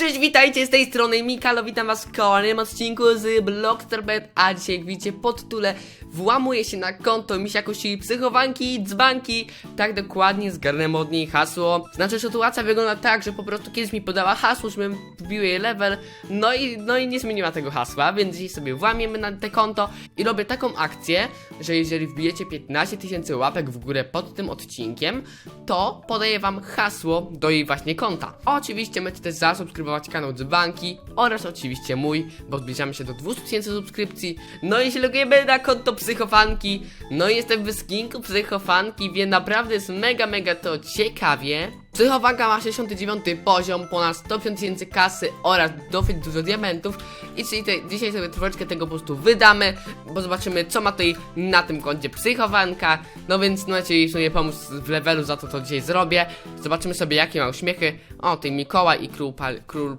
Cześć, witajcie z tej strony Mikalo, witam was w kolejnym odcinku z Blockstarbet, a dzisiaj jak widzicie pod tule włamuje się na konto Misiakości psychowanki, dzbanki, tak dokładnie zgarnęmy od niej hasło. Znaczy sytuacja wygląda tak, że po prostu kiedyś mi podała hasło, żebym wbił jej level, no i, no i nie zmieniła tego hasła, więc dzisiaj sobie włamiemy na te konto i robię taką akcję, że jeżeli wbijecie 15 tysięcy łapek w górę pod tym odcinkiem, to podaję wam hasło do jej właśnie konta. Oczywiście możecie też zasubskrybować kanał Dzbanki oraz oczywiście mój, bo zbliżamy się do 200 tysięcy subskrypcji. No i się logujemy na konto psychofanki. No i jestem w skinku psychofanki, więc naprawdę jest mega, mega to ciekawie. Psychowanka ma 69 poziom, ponad 150 tysięcy kasy oraz dosyć dużo diamentów i czyli te, dzisiaj sobie troszeczkę tego po prostu wydamy, bo zobaczymy co ma tutaj na tym koncie psychowanka, no więc no w sumie pomóc w levelu, za to to dzisiaj zrobię. Zobaczymy sobie jakie ma uśmiechy. O, tutaj Mikołaj i Król, pa Król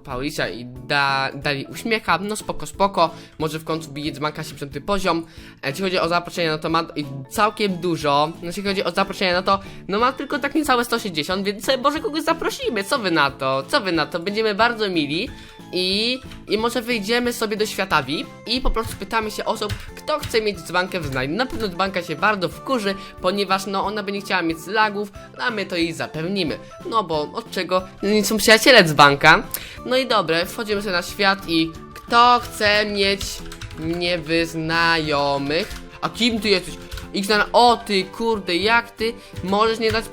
i da dali uśmiecha, no spoko, spoko, może w końcu bije dzmanka 70 poziom. E, jeśli chodzi o zaproszenie, no to ma całkiem dużo, jeśli chodzi o zaproszenie, no to no ma tylko tak niecałe 160, więc sobie może kogoś zaprosimy, co wy na to, co wy na to, będziemy bardzo mili i, i może wyjdziemy sobie do świata VIP i po prostu pytamy się osób, kto chce mieć dzbankę w znajomym. Na pewno dzbanka się bardzo wkurzy, ponieważ no ona by nie chciała mieć lagów, a my to jej zapewnimy. No bo od czego nie są przyjaciele dzbanka. No i dobre, wchodzimy sobie na świat i kto chce mieć niewyznajomych? A kim ty jesteś? Xnan, o ty kurde, jak ty możesz nie dać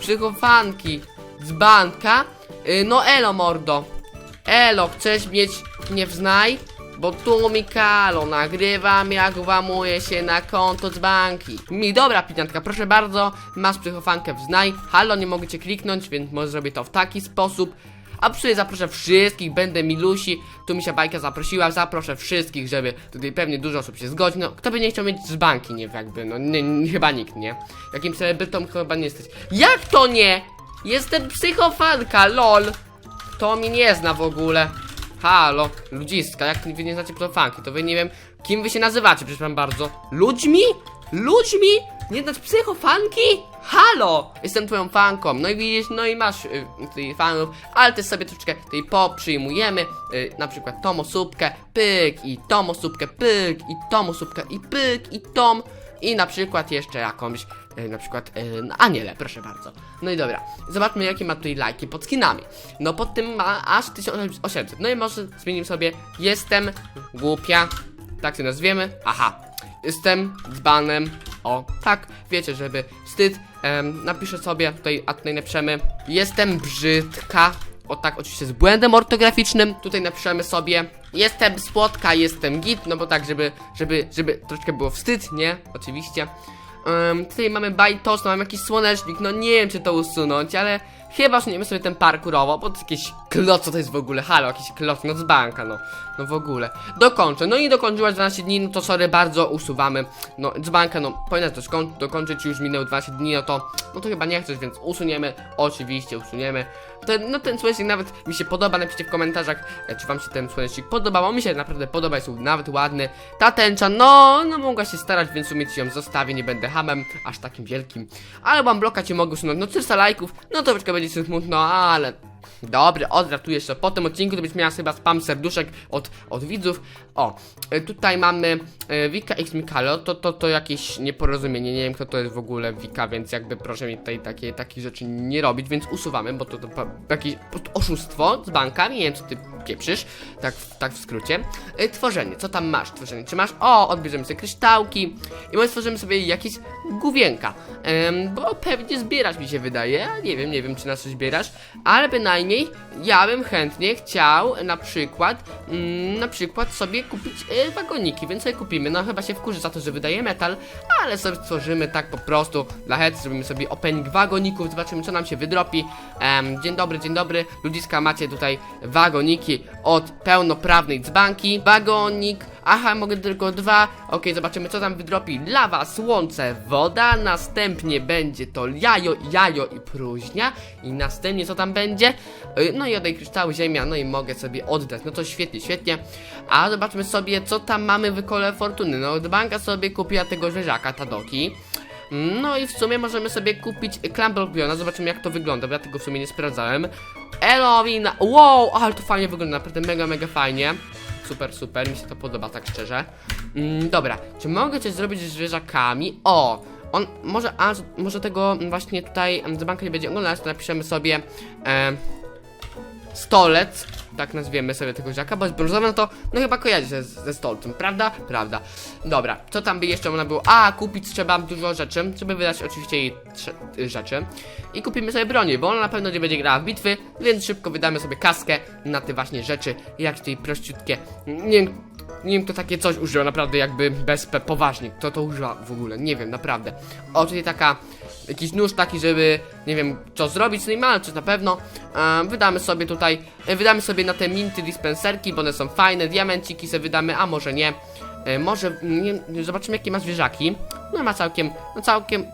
psychofanki? Dzbanka? Yy, no elo mordo. Elo, chcesz mieć nie wznaj? Bo tu Mikalo, nagrywam jak włamuje się na konto z banki. Mi, dobra piniatka, proszę bardzo, masz psychofankę wznaj. Halo, nie mogę cię kliknąć, więc może zrobię to w taki sposób. A przy zaproszę wszystkich, będę milusi. Tu mi się bajka zaprosiła, zaproszę wszystkich, żeby tutaj pewnie dużo osób się zgodzi. No, kto by nie chciał mieć z banki, nie jakby, no nie, nie, chyba nikt, nie? Jakim celebrytą chyba nie jesteś. Jak to nie? Jestem psychofanka, lol. To mi nie zna w ogóle. Halo, ludziska, jak wy nie znacie psychofanki, to wy nie wiem, kim wy się nazywacie, przepraszam bardzo. Ludźmi? Ludźmi? Nie znać psychofanki? Halo! Jestem twoją fanką, no i widzisz, no i masz y, tutaj fanów, ale też sobie troszeczkę tutaj poprzyjmujemy, y, na przykład tą osóbkę, pyk, i tą osóbkę, pyk, i tą osóbkę, i pyk, i tą, i na przykład jeszcze jakąś, na przykład no, Anielę, proszę bardzo. No i dobra, zobaczmy jakie ma tutaj lajki pod skinami. No pod tym ma aż 1800, no i może zmienimy sobie, jestem głupia, tak się nazwiemy, aha. Jestem dzbanem. O, tak, wiecie, żeby wstyd. Em, napiszę sobie tutaj, a tutaj napiszemy Jestem brzydka. O tak, oczywiście z błędem ortograficznym. Tutaj napiszemy sobie Jestem słodka, jestem git, no bo tak, żeby, żeby, żeby troszkę było wstyd, nie? Oczywiście. Em, tutaj mamy bajtos, no mamy jakiś słonecznik, no nie wiem czy to usunąć, ale chyba usuniemy sobie ten parkurowo, bo to jest jakieś kloc, co to jest w ogóle, halo, jakiś kloc, no z banka, no, no w ogóle. Dokończę, no i dokończyłaś 12 dni, no to sorry, bardzo usuwamy, no z banka, no powinnaś to skoń- dokończyć, już minęły 12 dni, no to, no to chyba nie chcesz, więc usuniemy, oczywiście usuniemy. Ten, no ten słonecznik nawet mi się podoba, napiszcie w komentarzach, e, czy wam się ten słonecznik podobał, mi się naprawdę podoba, jest nawet ładny. Ta tęcza, no, no mogła się starać, więc w sumie ci ją zostawię, nie będę hamem, aż takim wielkim. Ale mam bloka cię mogę usunąć, no 300 lajków, no to troszkę będzie smutno, ale Dobry, odratuję jeszcze po tym odcinku, to byś miała chyba spam serduszek od, od widzów. O, y, tutaj mamy y, Wika X Mikalo, to, to, to jakieś nieporozumienie, nie wiem kto to jest w ogóle Wika, więc jakby proszę mi tutaj takie, takie rzeczy nie robić, więc usuwamy, bo to, to pa- jakieś oszustwo z bankami, nie wiem co ty pieprzysz, tak, tak w skrócie. Y, Tworzenie, co tam masz? Tworzenie, czy masz? O, odbierzemy sobie kryształki i może stworzymy sobie jakieś główienka, Em, bo pewnie zbierać mi się wydaje, nie wiem, nie wiem czy na coś zbierasz, ale bynajmniej ja bym chętnie chciał na przykład, mm, na przykład sobie kupić e, wagoniki, więc sobie kupimy, no chyba się wkurzy za to, że wydaje metal, ale sobie stworzymy tak po prostu, dla hecy zrobimy sobie opening wagoników, zobaczymy co nam się wydropi. Em, dzień dobry, dzień dobry, ludziska macie tutaj wagoniki od pełnoprawnej dzbanki, wagonik, aha, mogę tylko dwa, okej, zobaczymy co tam wydropi, lawa, słońce, woda, następnie będzie to jajo, jajo i próżnia i następnie co tam będzie, Y, no i oddaj kryształ, ziemia, no i mogę sobie oddać, no to świetnie, świetnie, a zobaczmy sobie co tam mamy w kole fortuny, no banka sobie kupiła tego zwierzaka, Tadoki, no i w sumie możemy sobie kupić Clamble zobaczymy jak to wygląda, bo ja tego w sumie nie sprawdzałem. Elowina, wow, ale to fajnie wygląda, naprawdę mega, mega fajnie. Super, super, mi się to podoba, tak szczerze. Mm, dobra, czy mogę coś zrobić z zwierzakami? O, on, może, a, może tego właśnie tutaj dzbanka nie będzie oglądać, to napiszemy sobie em, stolec, tak nazwiemy sobie tego żaka, bo jest brązowy, no to no chyba kojarzy się ze, stolcem, prawda? Prawda. Dobra, co tam by jeszcze można było? A, kupić trzeba dużo rzeczy, żeby wydać oczywiście jej rzeczy. I kupimy sobie broni, bo ona na pewno nie będzie grała w bitwy, więc szybko wydamy sobie kaskę na te właśnie rzeczy, jak tej prościutkie, nie wiem, nie wiem kto takie coś używa, naprawdę jakby bez poważnie, kto to używa w ogóle, nie wiem, naprawdę. O, tutaj taka, jakiś nóż taki, żeby, nie wiem, co zrobić z nim, ale coś na pewno. E, wydamy sobie tutaj, e, wydamy sobie na te minty dispenserki, bo one są fajne, diamenciki sobie wydamy, a może nie. E, może, nie, zobaczymy jakie ma zwierzaki. No ma całkiem, no całkiem,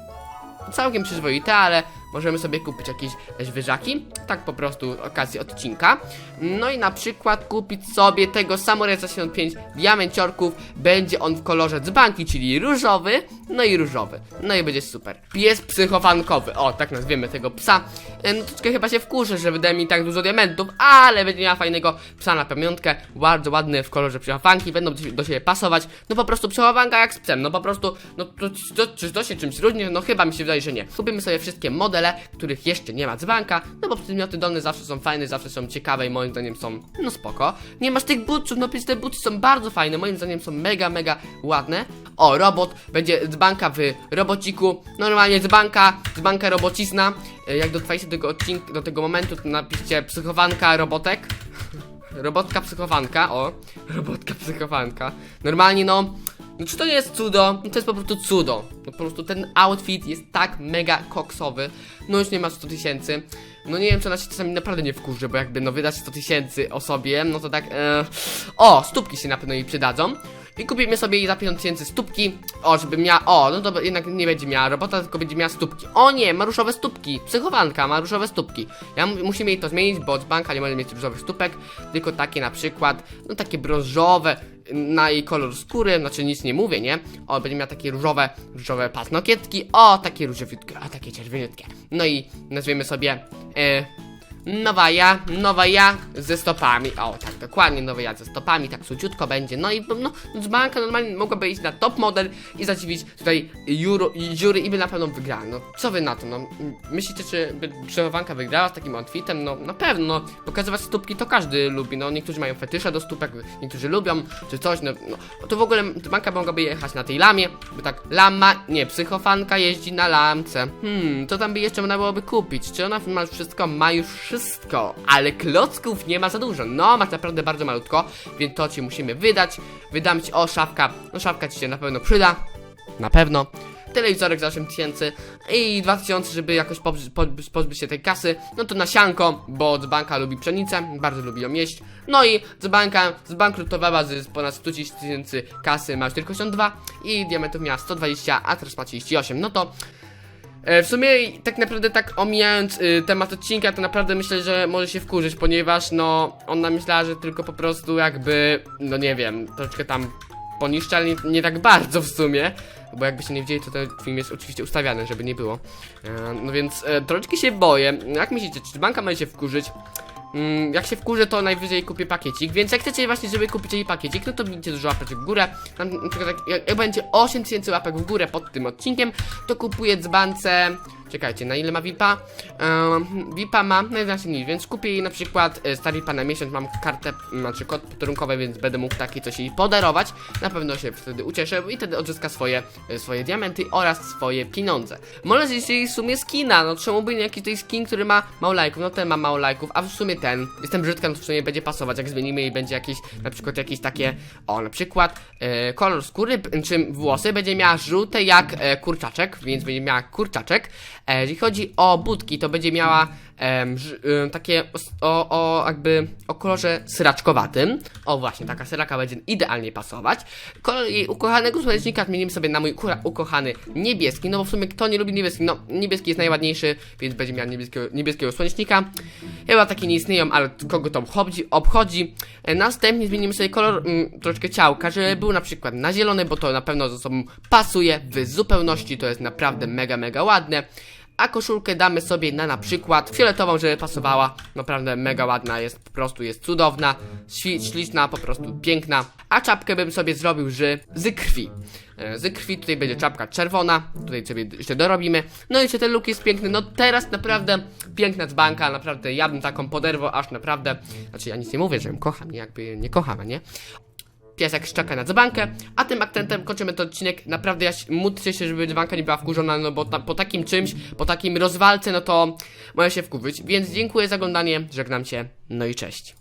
całkiem przyzwoite, ale możemy sobie kupić jakieś zwierzaki, tak po prostu okazji odcinka. No i na przykład kupić sobie tego Samurai 75 diamenciorków, będzie on w kolorze dzbanki, czyli różowy, no i różowy. No i będzie super. Pies psychofankowy, o tak nazwiemy tego psa. No troszkę chyba się wkurzę, że wydaje mi tak dużo diamentów, ale będzie miała fajnego psa na pamiątkę, bardzo ładny w kolorze psychofanki, będą do, do siebie pasować. No po prostu psychofanka jak z psem, no po prostu, no to, to, czy to się czymś różni? No chyba mi się wydaje, że nie. Kupimy sobie wszystkie modele, których jeszcze nie ma dzbanka, no bo przedmioty dolne zawsze są fajne, zawsze są ciekawe i moim zdaniem są, no spoko. Nie masz tych butów, no przecież te buty są bardzo fajne, moim zdaniem są mega, mega ładne. O, robot, będzie dzbanka w robociku, normalnie dzbanka, dzbanka robocizna. E, Jak dotrwaliście do tego odcinka, do tego momentu, to napiszcie psychowanka robotek. Robotka psychowanka, o, robotka psychowanka. Normalnie no, no czy to nie jest cudo? No to jest po prostu cudo. No po prostu ten outfit jest tak mega koksowy. No już nie ma 100 tysięcy. No nie wiem, czy ona się czasami naprawdę nie wkurzy, bo jakby no wydać 100 tysięcy osobie, no to tak, e... O, stópki się na pewno jej przydadzą. I kupimy sobie jej za 5 tysięcy stópki. O, żeby miała. O, no to jednak nie będzie miała robota, tylko będzie miała stópki. O nie, ma różowe stópki. Psychowanka ma różowe stópki. Ja mu- musimy jej to zmienić, bo z banka nie może mieć różowych stópek, tylko takie na przykład, no takie brązowe na jej kolor skóry, znaczy nic nie mówię, nie? O, będzie miała takie różowe, różowe pasnokietki. O, takie różowiutkie, o, takie czerwieniutkie. No i nazwiemy sobie. E, Nowa ja, nowa ja ze stopami. O, tak, dokładnie, nowa ja ze stopami, tak suciutko będzie. No i no, dzbanka normalnie mogłaby iść na top model i zadziwić tutaj juro, jury i by na pewno wygrała. No, co wy na to? No, myślicie, czy by przechowanka wygrała z takim outfitem? No, na pewno, no, pokazywać stópki to każdy lubi. No, niektórzy mają fetysze do stópek, niektórzy lubią, czy coś, no, no to w ogóle dzbanka mogłaby jechać na tej lamie, by tak, lama, nie, psychofanka jeździ na lamce. Hmm, co tam by jeszcze można byłoby kupić? Czy ona ma wszystko? Ma już wszystko, ale klocków nie ma za dużo. No, masz naprawdę bardzo malutko, więc to ci musimy wydać. Wydam ci, o, szafka, no szafka ci się na pewno przyda. Na pewno. Telewizorek za 8000 i 2000, żeby jakoś pozbyć, pozbyć, się tej kasy. No to nasianko, bo dzbanka lubi pszenicę, bardzo lubi ją jeść. No i dzbanka zbankrutowała z ponad 100 tysięcy kasy, ma już tylko 82 i diamentów miała 120, a teraz ma 38. No to W sumie tak naprawdę tak omijając y, temat odcinka, to naprawdę myślę, że może się wkurzyć, ponieważ no ona myślała, że tylko po prostu jakby, no nie wiem, troszeczkę tam poniszcza, ale nie, nie tak bardzo w sumie, bo jakby się nie wiedzieli, to ten film jest oczywiście ustawiany, żeby nie było. E, no więc e, troszeczkę się boję. Jak myślicie, czy banka może się wkurzyć? Mm, jak się wkurzę, to najwyżej kupię pakiecik, więc jak chcecie właśnie, żeby kupić pakiecik, no to bijcie dużo łapeczek w górę. Tam, na przykład jak, jak, będzie 8000 łapek w górę pod tym odcinkiem, to kupuję dzbance. Czekajcie, na ile ma VIPa? Ehm, VIPa ma 11 dni, więc kupię jej na przykład e, Star VIPa na miesiąc, mam kartę, znaczy kod podarunkowy, więc będę mógł takie coś jej podarować. Na pewno się wtedy ucieszę i wtedy odzyska swoje, e, swoje diamenty oraz swoje pieniądze. Może zjeść w sumie skina, no czemu by nie jakiś tej skin, który ma mało lajków, no ten ma mało lajków, a w sumie jestem brzydka, no to w sumie będzie pasować, jak zmienimy i będzie jakieś, na przykład jakieś takie, o na przykład e, kolor skóry, czy włosy będzie miała żółte jak e, kurczaczek, więc będzie miała kurczaczek. E, jeżeli chodzi o budki, to będzie miała em, em, takie o, o jakby o kolorze syraczkowatym. O właśnie, taka syraka będzie idealnie pasować. Kolor jej ukochanego słonecznika zmienimy sobie na mój ukochany niebieski, no bo w sumie kto nie lubi niebieski, no niebieski jest najładniejszy, więc będzie miała niebieskiego, niebieskiego słonecznika. Chyba takie nie istnieją, ale kogo to obchodzi, obchodzi. E, Następnie zmienimy sobie kolor mm, troszeczkę ciałka, żeby był na przykład na zielony, bo to na pewno ze sobą pasuje w zupełności, to jest naprawdę mega, mega ładne. A koszulkę damy sobie na na przykład fioletową, żeby pasowała. Naprawdę mega ładna jest, po prostu jest cudowna, śliczna, po prostu piękna. A czapkę bym sobie zrobił z, z krwi. E, Z krwi tutaj będzie czapka czerwona, tutaj sobie jeszcze dorobimy. No i czy ten look jest piękny? No teraz naprawdę piękna dzbanka, naprawdę ja bym taką poderwał, aż naprawdę, znaczy ja nic nie mówię, że ją kocham, jakby nie kocham, nie? Piesek szczeka na dzbankę, a tym akcentem kończymy ten odcinek. Naprawdę ja się- módlcie się, żeby dzbanka nie była wkurzona, no bo ta, po takim czymś, po takim rozwalce, no to może się wkurzyć. Więc dziękuję za oglądanie, żegnam cię, no i cześć.